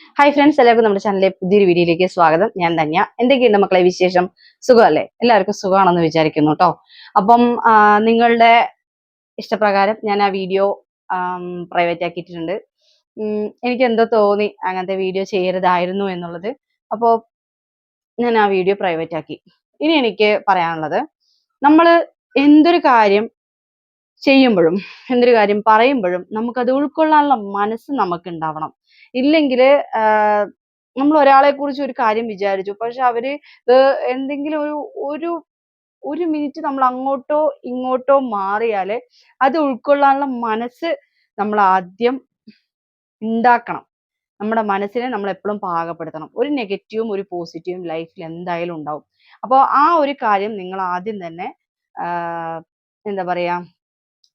Hi friends എല്ലാവർക്കും നമ്മുടെ ചാനലിലെ പുതിയൊരു വീഡിയോയിലേക്ക് സ്വാഗതം. ഞാൻ ധന്യ. എന്തൊക്കെയുണ്ട് മക്കളെ വിശേഷം? സുഖമല്ലേ? എല്ലാവർക്കും സുഖമാണെന്ന് വിചാരിക്കുന്നു കേട്ടോ അപ്പം നിങ്ങളുടെ ഇഷ്ടപ്രകാരം ഞാൻ ആ വീഡിയോ പ്രൈവറ്റ് ആക്കിയിട്ടുണ്ട് എനിക്ക് എന്തോ തോന്നി അങ്ങനത്തെ വീഡിയോ ചെയ്യരുതായിരുന്നു എന്നുള്ളത്. അപ്പോൾ ഞാൻ ആ വീഡിയോ പ്രൈവറ്റ് ആക്കി. ഇനി എനിക്ക് പറയാനുള്ളത് നമ്മൾ എന്തൊരു കാര്യം ചെയ്യുമ്പോഴും എന്തൊരു കാര്യം പറയുമ്പോഴും നമുക്കത് ഉൾക്കൊള്ളാനുള്ള മനസ്സ് നമുക്ക് ഉണ്ടാവണം ഇല്ലെങ്കിൽ നമ്മൾ ഒരാളെ കുറിച്ച് ഒരു കാര്യം വിചാരിച്ചു. പക്ഷെ അവർ എന്തെങ്കിലും ഒരു ഒരു ഒരു മിനിറ്റ് നമ്മൾ അങ്ങോട്ടോ ഇങ്ങോട്ടോ മാറിയാൽ അത് ഉൾക്കൊള്ളാനുള്ള മനസ്സ് നമ്മൾ ആദ്യം ഉണ്ടാക്കണം നമ്മുടെ മനസ്സിനെ നമ്മൾ എപ്പോഴും പാകപ്പെടുത്തണം. ഒരു നെഗറ്റീവും ഒരു പോസിറ്റീവും ലൈഫിൽ എന്തായാലും ഉണ്ടാവും. അപ്പോൾ ആ ഒരു കാര്യം നിങ്ങൾ ആദ്യം തന്നെ എന്താ പറയാ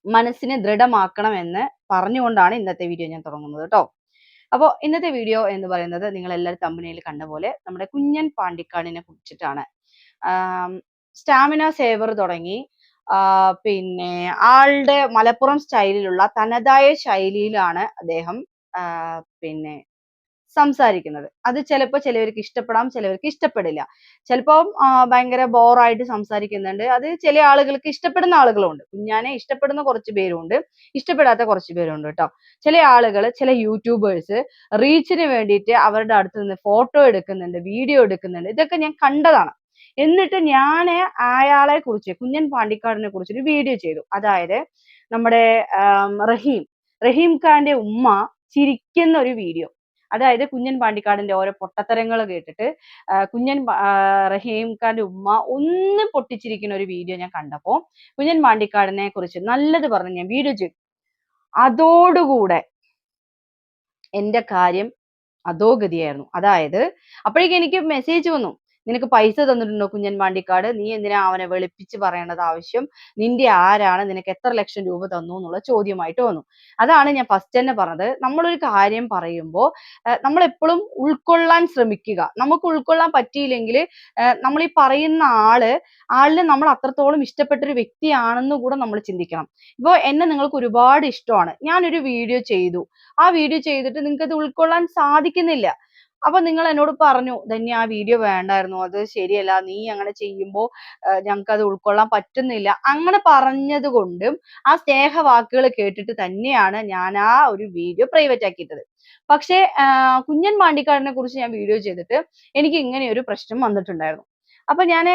മനസ്സിനെ ദൃഢമാക്കണം എന്ന് പറഞ്ഞുകൊണ്ടാണ് ഇന്നത്തെ വീഡിയോ ഞാൻ തുടങ്ങുന്നത് കേട്ടോ. അപ്പോൾ ഇന്നത്തെ വീഡിയോ എന്ന് പറയുന്നത് നിങ്ങൾ എല്ലാവരും തമ്പനിയിൽ കണ്ട പോലെ നമ്മുടെ കുഞ്ഞൻ പാണ്ടിക്കാടിനെ കുറിച്ചിട്ടാണ്. സ്റ്റാമിന സേവർ തുടങ്ങി പിന്നെ ആളുടെ മലപ്പുറം സ്റ്റൈലിലുള്ള തനതായ ശൈലിയിലാണ് അദ്ദേഹം പിന്നെ സംസാരിക്കുന്നത്. അത് ചിലപ്പോൾ ചിലവർക്ക് ഇഷ്ടപ്പെടാം ചിലവർക്ക് ഇഷ്ടപ്പെടില്ല. ചിലപ്പോൾ ഭയങ്കര ബോറായിട്ട് സംസാരിക്കുന്നുണ്ട്. അത് ചില ആളുകൾക്ക് ഇഷ്ടപ്പെടുന്ന ആളുകളുണ്ട്. കുഞ്ഞാനെ ഇഷ്ടപ്പെടുന്ന കുറച്ച് പേരുണ്ട്. ഇഷ്ടപ്പെടാത്ത കുറച്ച് പേരുണ്ട് കേട്ടോ. ചില ആളുകൾ ചില യൂട്യൂബേഴ്സ് റീച്ചിന് വേണ്ടിയിട്ട് അവരുടെ അടുത്ത് നിന്ന് ഫോട്ടോ എടുക്കുന്നുണ്ട് വീഡിയോ എടുക്കുന്നുണ്ട്. ഇതൊക്കെ ഞാൻ കണ്ടതാണ്. എന്നിട്ട് ഞാൻ അയാളെ കുറിച്ച് കുഞ്ഞൻ പാണ്ടിക്കാടിനെ കുറിച്ച് ഒരു വീഡിയോ ചെയ്തു. അതായത് നമ്മുടെ റഹീം. റഹീം ഖാന്റെ ഉമ്മ ചിരിക്കുന്ന ഒരു വീഡിയോ അതായത് കുഞ്ഞൻ പാണ്ടിക്കാടിന്റെ ഓരോ പൊട്ടത്തരങ്ങൾ കേട്ടിട്ട് കുഞ്ഞൻ റഹീം ഖാന്റെ ഉമ്മ ഒന്ന് പൊട്ടിച്ചിരിക്കുന്ന ഒരു വീഡിയോ ഞാൻ കണ്ടപ്പോ കുഞ്ഞൻ പാണ്ടിക്കാടിനെ കുറിച്ച് നല്ലത് പറഞ്ഞു ഞാൻ വീഡിയോ ചെയ്തു. അതോടുകൂടെ എന്റെ കാര്യം അധോഗതിയായിരുന്നു. അതായത് അപ്പോഴേക്കും എനിക്ക് മെസ്സേജ് വന്നു. നിനക്ക് പൈസ തന്നിട്ടുണ്ടോ കുഞ്ഞൻ പാണ്ടിക്കാട് നീ എന്തിനാ അവനെ വെളുപ്പിച്ച് പറയേണ്ടത് ആവശ്യം? നിന്റെ ആരാണ്? നിനക്ക് എത്ര ലക്ഷം രൂപ തന്നു എന്നുള്ള ചോദ്യമായിട്ട് വന്നു. അതാണ് ഞാൻ ഫസ്റ്റ് തന്നെ പറഞ്ഞത്. നമ്മളൊരു കാര്യം പറയുമ്പോൾ നമ്മൾ എപ്പോഴും ഉൾക്കൊള്ളാൻ ശ്രമിക്കുക. നമുക്ക് ഉൾക്കൊള്ളാൻ പറ്റിയില്ലെങ്കിൽ നമ്മൾ ഈ പറയുന്ന ആൾ ആളിനെ നമ്മൾ അത്രത്തോളം ഇഷ്ടപ്പെട്ട ഒരു വ്യക്തിയാണെന്ന് കൂടെ നമ്മൾ ചിന്തിക്കണം. ഇപ്പോൾ എന്നെ നിങ്ങൾക്ക് ഒരുപാട് ഇഷ്ടമാണ്. ഞാനൊരു വീഡിയോ ചെയ്തു. ആ വീഡിയോ ചെയ്തിട്ട് നിങ്ങൾക്ക് അത് ഉൾക്കൊള്ളാൻ സാധിക്കുന്നില്ല. അപ്പൊ നിങ്ങൾ എന്നോട് പറഞ്ഞു ധന്യ ആ വീഡിയോ വേണ്ടായിരുന്നു അത് ശരിയല്ല നീ അങ്ങനെ ചെയ്യുമ്പോൾ ഞങ്ങൾക്ക് അത് ഉൾക്കൊള്ളാൻ പറ്റുന്നില്ല. അങ്ങനെ പറഞ്ഞത് കൊണ്ടും ആ സ്നേഹവാക്കുകൾ കേട്ടിട്ട് തന്നെയാണ് ഞാൻ ആ ഒരു വീഡിയോ പ്രൈവറ്റ് ആക്കിയിട്ടത്. പക്ഷേ കുഞ്ഞൻ മാണ്ടിക്കാടിനെ കുറിച്ച് ഞാൻ വീഡിയോ ചെയ്തിട്ട് എനിക്ക് ഇങ്ങനെ ഒരു പ്രശ്നം വന്നിട്ടുണ്ടായിരുന്നു. അപ്പൊ ഞാൻ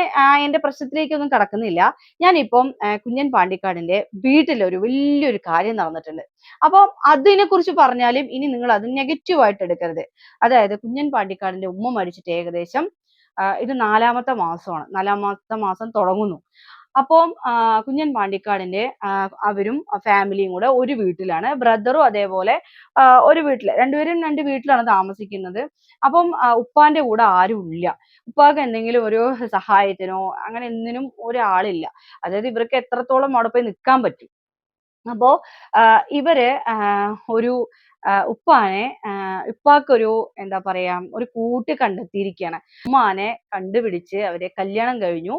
എന്റെ പ്രശ്നത്തിലേക്കൊന്നും കടക്കുന്നില്ല. ഞാനിപ്പം കുഞ്ഞൻ പാണ്ടിക്കാടിന്റെ വീട്ടിൽ ഒരു വലിയൊരു കാര്യം നടന്നിട്ടുണ്ട്. അപ്പം അതിനെ കുറിച്ച് പറഞ്ഞാലും ഇനി നിങ്ങൾ അത് നെഗറ്റീവ് ആയിട്ട് എടുക്കരുത്. അതായത് കുഞ്ഞൻ പാണ്ടിക്കാടിന്റെ ഉമ്മ മരിച്ചിട്ട് ഏകദേശം ഇത് നാലാമത്തെ മാസമാണ്. നാലാമത്തെ മാസം തുടങ്ങുന്നു. അപ്പം കുഞ്ഞൻ പാണ്ടിക്കാടിന്റെ അവരും ഫാമിലിയും കൂടെ ഒരു വീട്ടിലാണ്. ബ്രദറും അതേപോലെ ഒരു വീട്ടിൽ രണ്ടുപേരും രണ്ട് വീട്ടിലാണ് താമസിക്കുന്നത്. അപ്പം ഉപ്പാന്റെ കൂടെ ആരും ഇല്ല. ഉപ്പാക്ക് എന്തെങ്കിലും ഒരു സഹായത്തിനോ അങ്ങനെ എന്തിനും ഒരാളില്ല. അതായത് ഇവർക്ക് എത്രത്തോളം അവിടെ പോയി നിൽക്കാൻ പറ്റും. അപ്പോ ഇവർ ഒരു ഉപ്പാനെ ഉപ്പാക്കൊരു എന്താ പറയാ ഒരു കൂട്ട് കണ്ടെത്തിയിരിക്കുകയാണ് ഉമ്മാനെ കണ്ടുപിടിച്ച് അവരെ കല്യാണം കഴിഞ്ഞു.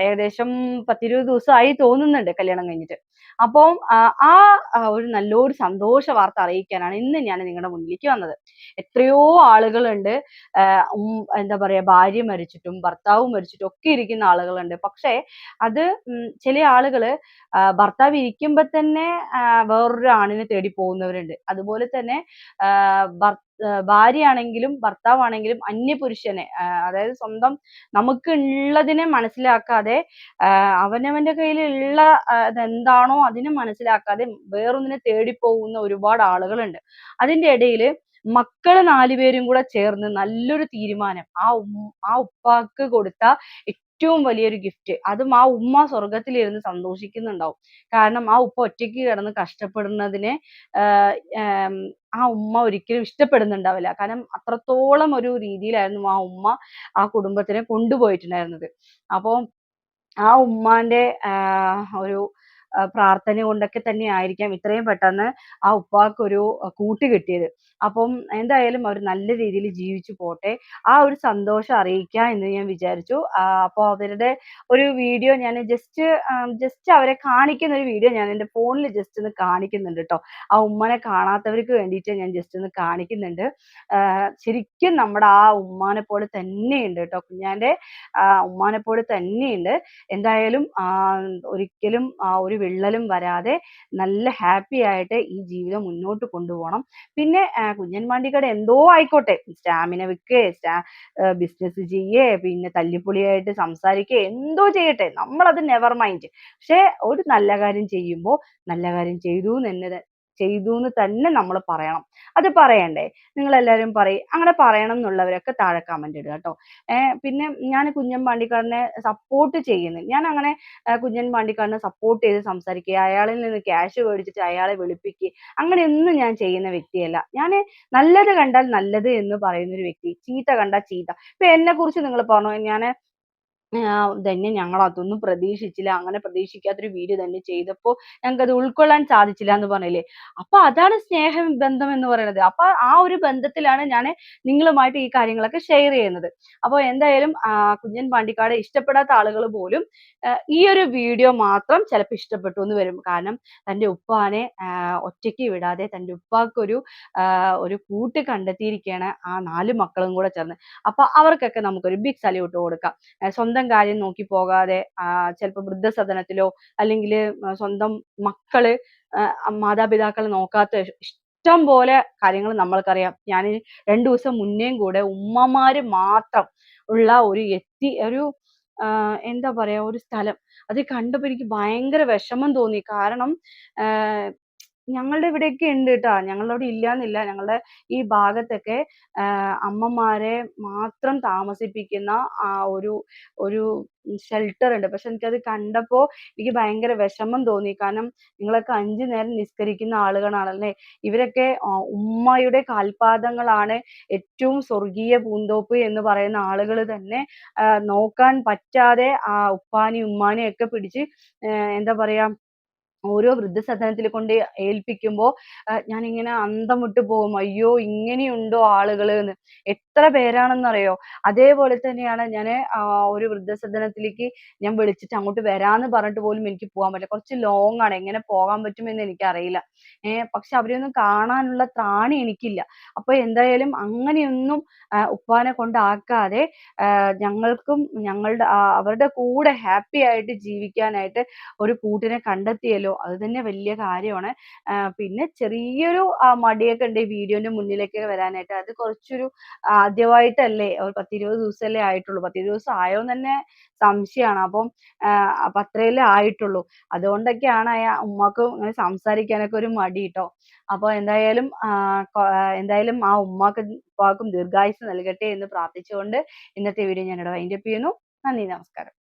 ഏകദേശം പത്തിരുപത് ദിവസമായി തോന്നുന്നുണ്ട് കല്യാണം കഴിഞ്ഞിട്ട്. അപ്പം ആ ഒരു നല്ലൊരു സന്തോഷ വാർത്ത അറിയിക്കാനാണ് ഇന്ന് ഞാൻ നിങ്ങളുടെ മുന്നിലേക്ക് വന്നത്. എത്രയോ ആളുകളുണ്ട് എന്താ പറയാ ഭാര്യ മരിച്ചിട്ടും ഭർത്താവ് മരിച്ചിട്ടും ഒക്കെ ഇരിക്കുന്ന ആളുകളുണ്ട്. പക്ഷേ അത് ചില ആളുകൾ ആ, ഭർത്താവ് ഇരിക്കുമ്പോ തന്നെ വേറൊരു ആണിനെ തേടി പോകുന്നവരുണ്ട്. അതുപോലെ തന്നെ ഭാര്യയാണെങ്കിലും ഭർത്താവാണെങ്കിലും അന്യപുരുഷനെ അതായത് സ്വന്തം നമുക്ക് ഉള്ളതിനെ മനസ്സിലാക്കാതെ അവനവന്റെ കയ്യിൽ ഉള്ള ആ, അതെന്താണോ അതിനെ മനസ്സിലാക്കാതെ വേറൊന്നിനെ തേടി പോകുന്ന ഒരുപാട് ആളുകളുണ്ട്. അതിന്റെ ഇടയിൽ മക്കൾ നാലുപേരും കൂടെ ചേർന്ന് നല്ലൊരു തീരുമാനം ആ ആ ഉപ്പാക്ക് കൊടുത്ത ഏറ്റവും വലിയൊരു ഗിഫ്റ്റ് അതും ആ ഉമ്മ സ്വർഗത്തിലിരുന്ന് സന്തോഷിക്കുന്നുണ്ടാവും. കാരണം ആ ഉപ്പ ഒറ്റയ്ക്ക് കിടന്ന് കഷ്ടപ്പെടുന്നതിനെ ആം, ഉമ്മ ഒരിക്കലും ഇഷ്ടപ്പെടുന്നുണ്ടാവില്ല. കാരണം അത്രത്തോളം ഒരു രീതിയിലായിരുന്നു ആ ഉമ്മ ആ കുടുംബത്തിനെ കൊണ്ടുപോയിട്ടുണ്ടായിരുന്നത്. അപ്പോൾ ആ ഉമ്മാന്റെ ഒരു പ്രാർത്ഥന കൊണ്ടൊക്കെ തന്നെ ആയിരിക്കാം ഇത്രയും പെട്ടെന്ന് ആ ഉപ്പാക്കൊരു കൂട്ട് കിട്ടിയത്. അപ്പം എന്തായാലും അവർ നല്ല രീതിയിൽ ജീവിച്ചു പോട്ടെ. ആ ഒരു സന്തോഷം അറിയിക്കാം എന്ന് ഞാൻ വിചാരിച്ചു. അപ്പോൾ അവരുടെ ഒരു വീഡിയോ ഞാൻ ജസ്റ്റ് ജസ്റ്റ് അവരെ കാണിക്കുന്ന ഒരു വീഡിയോ ഞാൻ എന്റെ ഫോണിൽ ജസ്റ്റ് ഒന്ന് കാണിക്കുന്നുണ്ട് കേട്ടോ ആ ഉമ്മനെ കാണാത്തവർക്ക് വേണ്ടിയിട്ട് ഞാൻ ജസ്റ്റ് ഒന്ന് കാണിക്കുന്നുണ്ട്. ശരിക്കും നമ്മുടെ ആ ഉമ്മാനെ പോലെ തന്നെയുണ്ട് കേട്ടോ കുഞ്ഞാന്റെ ആ ഉമ്മാനെ പോലെ തന്നെയുണ്ട്. എന്തായാലും ഒരിക്കലും ആ ഒരു വിള്ളലും വരാതെ നല്ല ഹാപ്പി ആയിട്ട് ഈ ജീവിതം മുന്നോട്ട് കൊണ്ടുപോകണം. പിന്നെ കുഞ്ഞൻമാണ്ടിക്കട എന്തോ ആയിക്കോട്ടെ. സ്റ്റാമിന വിൽക്കേ സ്റ്റാ ബിസിനസ് ചെയ്യേ പിന്നെ തല്ലിപ്പൊളിയായിട്ട് സംസാരിക്കേ എന്തോ ചെയ്യട്ടെ. നമ്മളത് നെവർ മൈൻഡ് പക്ഷെ ഒരു നല്ല കാര്യം ചെയ്യുമ്പോൾ നല്ല കാര്യം ചെയ്തു എന്ന് ചെയ്തു എന്ന് തന്നെ നമ്മൾ പറയണം. അത് പറയണ്ടേ? നിങ്ങൾ എല്ലാവരും പറയും അങ്ങനെ പറയണം എന്നുള്ളവരൊക്കെ താഴെ കമന്റ് ഇടുക കേട്ടോ പിന്നെ ഞാൻ കുഞ്ഞൻ പാണ്ടിക്കാടിനെ സപ്പോർട്ട് ചെയ്യുന്നു. ഞാൻ അങ്ങനെ കുഞ്ഞൻ പാണ്ടിക്കാടിനെ സപ്പോർട്ട് ചെയ്ത് സംസാരിക്കുക അയാളിൽ നിന്ന് ക്യാഷ് മേടിച്ചിട്ട് അയാളെ വിളിപ്പിക്കുക അങ്ങനെയൊന്നും ഞാൻ ചെയ്യുന്ന വ്യക്തിയല്ല. ഞാൻ നല്ലത് കണ്ടാൽ നല്ലത് എന്ന് പറയുന്ന ഒരു വ്യക്തി ചീത്ത കണ്ടാൽ ചീത്ത. ഇപ്പൊ എന്നെ കുറിച്ച് നിങ്ങൾ പറഞ്ഞു? ഞാൻ തന്നെ ഞങ്ങൾ അതൊന്നും പ്രതീക്ഷിച്ചില്ല. അങ്ങനെ പ്രതീക്ഷിക്കാത്തൊരു വീഡിയോ തന്നെ ചെയ്തപ്പോൾ ഞങ്ങൾക്ക് അത് ഉൾക്കൊള്ളാൻ സാധിച്ചില്ല എന്ന് പറഞ്ഞില്ലേ? അപ്പൊ അതാണ് സ്നേഹ ബന്ധം എന്ന് പറയുന്നത്. അപ്പൊ ആ ഒരു ബന്ധത്തിലാണ് ഞാൻ നിങ്ങളുമായിട്ട് ഈ കാര്യങ്ങളൊക്കെ ഷെയർ ചെയ്യുന്നത്. അപ്പോൾ എന്തായാലും കുഞ്ഞൻ പാണ്ടിക്കാട് ഇഷ്ടപ്പെടാത്ത ആളുകൾ പോലും ഈ ഒരു വീഡിയോ മാത്രം ചിലപ്പോൾ ഇഷ്ടപ്പെട്ടു എന്ന് വരും. കാരണം തന്റെ ഉപ്പാനെ ഒറ്റയ്ക്ക് വിടാതെ തന്റെ ഉപ്പാക്കൊരു ഒരു കൂട്ട് കണ്ടെത്തിയിരിക്കുകയാണ് ആ നാല് മക്കളും കൂടെ ചേർന്ന്. അപ്പൊ അവർക്കൊക്കെ നമുക്കൊരു ബിഗ് സല്യൂട്ട് കൊടുക്കാം. ആ, സ്വന്തം കാര്യം നോക്കി പോകാതെ ചിലപ്പോൾ വൃദ്ധസദനത്തിലോ അല്ലെങ്കിൽ സ്വന്തം മക്കൾ ആ, മാതാപിതാക്കളെ നോക്കാത്ത ഇഷ്ടം പോലെ കാര്യങ്ങൾ നമ്മൾക്കറിയാം. ഞാൻ രണ്ടു ദിവസം മുന്നേയും കൂടെ ഉമ്മമാര് മാത്രം ഉള്ള ഒരു എത്തി ഒരു എന്താ പറയാ ഒരു സ്ഥലം. അത് കണ്ടപ്പോ എനിക്ക് ഭയങ്കര വിഷമം തോന്നി. കാരണം ഞങ്ങളുടെ ഇവിടെയൊക്കെ ഉണ്ട് കേട്ടോ ഞങ്ങളുടെ അവിടെ ഇല്ലാന്നില്ല. ഞങ്ങളുടെ ഈ ഭാഗത്തൊക്കെ അമ്മമാരെ മാത്രം താമസിപ്പിക്കുന്ന ആ ഒരു ഒരു ഷെൽട്ടർ ഉണ്ട്. പക്ഷെ എനിക്കത് കണ്ടപ്പോ എനിക്ക് ഭയങ്കര വിഷമം തോന്നി. കാരണം നിങ്ങളൊക്കെ അഞ്ചു നേരം നിസ്കരിക്കുന്ന ആളുകളാണല്ലേ? ഇവരൊക്കെ ഉമ്മയുടെ കാൽപാദങ്ങളാണ് ഏറ്റവും സ്വർഗീയ പൂന്തോപ്പ് എന്ന് പറയുന്ന ആളുകൾ തന്നെ. നോക്കാൻ പറ്റാതെ ആ ഉപ്പാനെയും ഉമ്മാനെയും ഒക്കെ പിടിച്ച് എന്താ പറയാ ഓരോ വൃദ്ധസദനത്തിൽ കൊണ്ട് ഏൽപ്പിക്കുമ്പോ ഞാൻ ഇങ്ങനെ അന്തം വിട്ട് പോകും. അയ്യോ ഇങ്ങനെയുണ്ടോ ആളുകൾ എന്ന്. എത്ര പേരാണെന്നറിയോ? അതേപോലെ തന്നെയാണ് ഞാൻ ഒരു വൃദ്ധസദനത്തിലേക്ക് ഞാൻ വിളിച്ചിട്ട് അങ്ങോട്ട് വരാന്ന് പറഞ്ഞിട്ട് പോലും എനിക്ക് പോകാൻ പറ്റില്ല. കുറച്ച് ലോങ് ആണ്. എങ്ങനെ പോകാൻ പറ്റുമെന്ന് എനിക്കറിയില്ല. ഏഹ് പക്ഷെ അവരെയൊന്നും കാണാനുള്ള ത്രാണി എനിക്കില്ല. അപ്പൊ എന്തായാലും അങ്ങനെയൊന്നും ഉപ്പാനെ കൊണ്ടാക്കാതെ ഞങ്ങൾക്കും ഞങ്ങളുടെ അവരുടെ കൂടെ ഹാപ്പി ആയിട്ട് ജീവിക്കാനായിട്ട് ഒരു കൂട്ടിനെ കണ്ടെത്തിയല്ലോ അത് തന്നെ വലിയ കാര്യമാണ്. പിന്നെ ചെറിയൊരു മടിയൊക്കെ ഉണ്ട് ഈ വീഡിയോന്റെ മുന്നിലേക്ക് വരാനായിട്ട്. അത് കുറച്ചൊരു ആദ്യമായിട്ടല്ലേ ഒരു പത്തിരുപത് ദിവസമല്ലേ ആയിട്ടുള്ളൂ. പത്തിരുപത് ദിവസം ആയോ തന്നെ സംശയമാണ്. അപ്പം അപ്പൊ അത്രയല്ലേ ആയിട്ടുള്ളൂ. അതുകൊണ്ടൊക്കെയാണ് ആ ഉമ്മാക്കും ഇങ്ങനെ സംസാരിക്കാനൊക്കെ ഒരു മടി ട്ടോ അപ്പൊ എന്തായാലും എന്തായാലും ആ ഉമ്മാക്ക് ഉപ്പാക്കും ദീർഘായുസ്സ് നൽകട്ടെ എന്ന് പ്രാർത്ഥിച്ചുകൊണ്ട് ഇന്നത്തെ വീഡിയോ ഞാൻ ഇവിടെ വൈൻഡപ്പ് ചെയ്യുന്നു. നന്ദി നമസ്കാരം.